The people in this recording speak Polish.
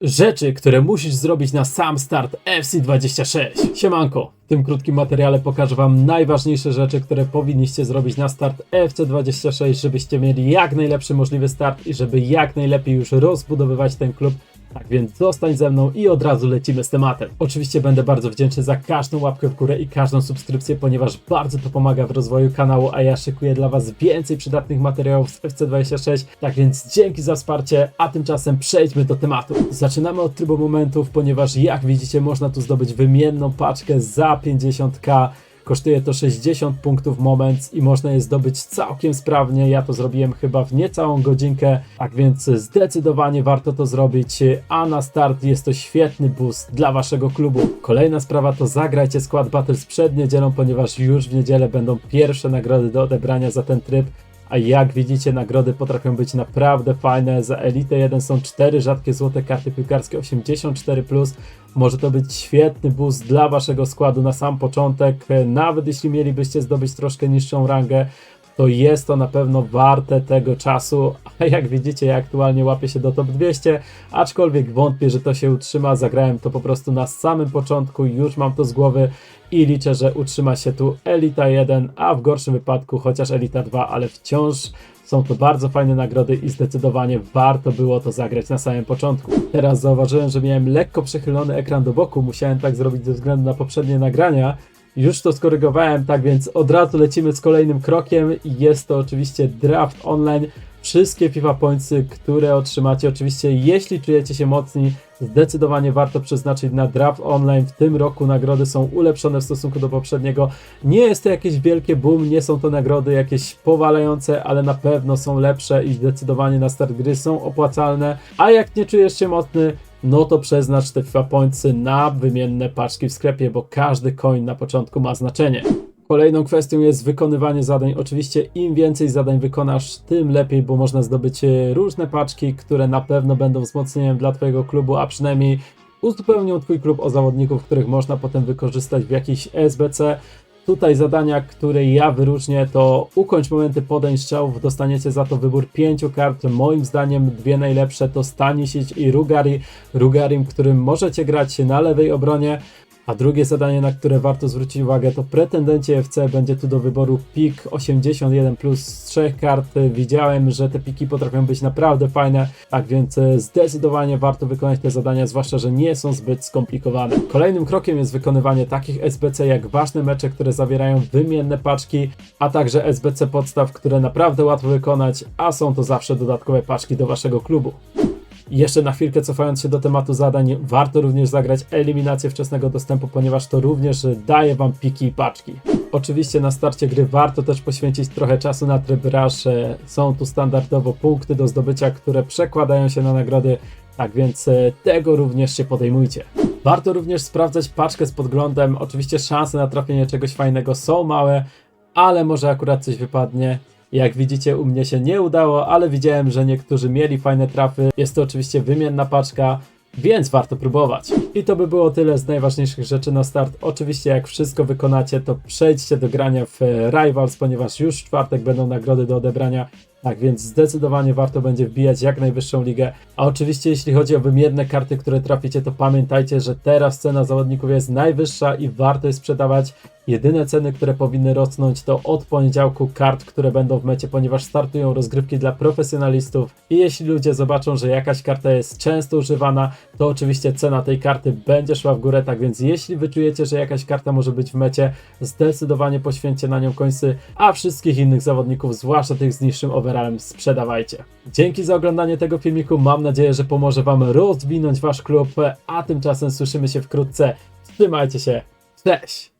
Rzeczy, które musisz zrobić na sam start FC26. Siemanko, w tym krótkim materiale pokażę Wam najważniejsze rzeczy, które powinniście zrobić na start FC26, żebyście mieli jak najlepszy możliwy start i żeby jak najlepiej już rozbudowywać ten klub. Tak więc zostań ze mną i od razu lecimy z tematem. Oczywiście będę bardzo wdzięczny za każdą łapkę w górę i każdą subskrypcję, ponieważ bardzo to pomaga w rozwoju kanału, a ja szykuję dla Was więcej przydatnych materiałów z FC26. Tak więc dzięki za wsparcie, a tymczasem przejdźmy do tematu. Zaczynamy od trybu momentów, ponieważ jak widzicie można tu zdobyć wymienną paczkę za 50k. Kosztuje to 60 punktów moment i można je zdobyć całkiem sprawnie. Ja to zrobiłem chyba w niecałą godzinkę, tak więc zdecydowanie warto to zrobić. A na start jest to świetny boost dla waszego klubu. Kolejna sprawa to zagrajcie skład Battles przed niedzielą, ponieważ już w niedzielę będą pierwsze nagrody do odebrania za ten tryb. A jak widzicie, nagrody potrafią być naprawdę fajne. Za Elite 1 są 4 rzadkie złote karty piłkarskie 84. Może to być świetny boost dla waszego składu na sam początek. Nawet jeśli mielibyście zdobyć troszkę niższą rangę, to jest to na pewno warte tego czasu. A jak widzicie, ja aktualnie łapię się do top 200, aczkolwiek wątpię, że to się utrzyma. Zagrałem to po prostu na samym początku, już mam to z głowy i liczę, że utrzyma się tu Elita 1, a w gorszym wypadku chociaż Elita 2, ale wciąż są to bardzo fajne nagrody i zdecydowanie warto było to zagrać na samym początku. Teraz zauważyłem, że miałem lekko przechylony ekran do boku, musiałem tak zrobić ze względu na poprzednie nagrania. Już to skorygowałem, tak więc od razu lecimy z kolejnym krokiem i jest to oczywiście draft online. Wszystkie FIFA Pointsy, które otrzymacie, oczywiście jeśli czujecie się mocni, zdecydowanie warto przeznaczyć na draft online. W tym roku nagrody są ulepszone w stosunku do poprzedniego. Nie jest to jakieś wielkie boom, nie są to nagrody jakieś powalające, ale na pewno są lepsze i zdecydowanie na start gry są opłacalne. A jak nie czujesz się mocny, no to przeznacz te FIFA Pointsy na wymienne paczki w sklepie, bo każdy coin na początku ma znaczenie. Kolejną kwestią jest wykonywanie zadań. Oczywiście im więcej zadań wykonasz, tym lepiej, bo można zdobyć e, różne paczki, które na pewno będą wzmocnieniem dla Twojego klubu, a przynajmniej uzupełnią Twój klub o zawodników, których można potem wykorzystać w jakiejś SBC. Tutaj zadania, które ja wyróżnię, to ukończ momenty podań strzałów, dostaniecie za to wybór pięciu kart. Moim zdaniem dwie najlepsze to Stanisic i Rugari. Rugarim, którym możecie grać na lewej obronie. A drugie zadanie, na które warto zwrócić uwagę, to pretendenci FC. Będzie tu do wyboru pik 81 plus z trzech kart. Widziałem, że te piki potrafią być naprawdę fajne, tak więc e, zdecydowanie warto wykonać te zadania, zwłaszcza, że nie są zbyt skomplikowane. Kolejnym krokiem jest wykonywanie takich SBC jak ważne mecze, które zawierają wymienne paczki, a także SBC podstaw, które naprawdę łatwo wykonać, a są to zawsze dodatkowe paczki do waszego klubu. Jeszcze na chwilkę cofając się do tematu zadań, warto również zagrać eliminację wczesnego dostępu, ponieważ to również daje Wam piki i paczki. Oczywiście na starcie gry warto też poświęcić trochę czasu na tryb rush. E, Są tu standardowo punkty do zdobycia, które przekładają się na nagrody, tak więc e, tego również się podejmujcie. Warto również sprawdzać paczkę z podglądem. Oczywiście szanse na trafienie czegoś fajnego są małe, ale może akurat coś wypadnie. Jak widzicie, u mnie się nie udało, ale widziałem, że niektórzy mieli fajne trafy. Jest to oczywiście wymienna paczka, więc warto próbować. I to by było tyle z najważniejszych rzeczy na start. Oczywiście, jak wszystko wykonacie, to przejdźcie do grania w e, Rivals, ponieważ już w czwartek będą nagrody do odebrania. Tak więc zdecydowanie warto będzie wbijać jak najwyższą ligę. A oczywiście, jeśli chodzi o wymierne karty, które traficie, to pamiętajcie, że teraz cena zawodników jest najwyższa i warto je sprzedawać. Jedyne ceny, które powinny rosnąć, to od poniedziałku kart, które będą w mecie, ponieważ startują rozgrywki dla profesjonalistów. I jeśli ludzie zobaczą, że jakaś karta jest często używana, to oczywiście cena tej karty będzie szła w górę. Tak więc, jeśli wyczujecie, że jakaś karta może być w mecie, zdecydowanie poświęćcie na nią końcy, a wszystkich innych zawodników, zwłaszcza tych z niższym overallem, sprzedawajcie. Dzięki za oglądanie tego filmiku. Mam nadzieję, że pomoże Wam rozwinąć Wasz klub, a tymczasem słyszymy się wkrótce. Trzymajcie się. Cześć!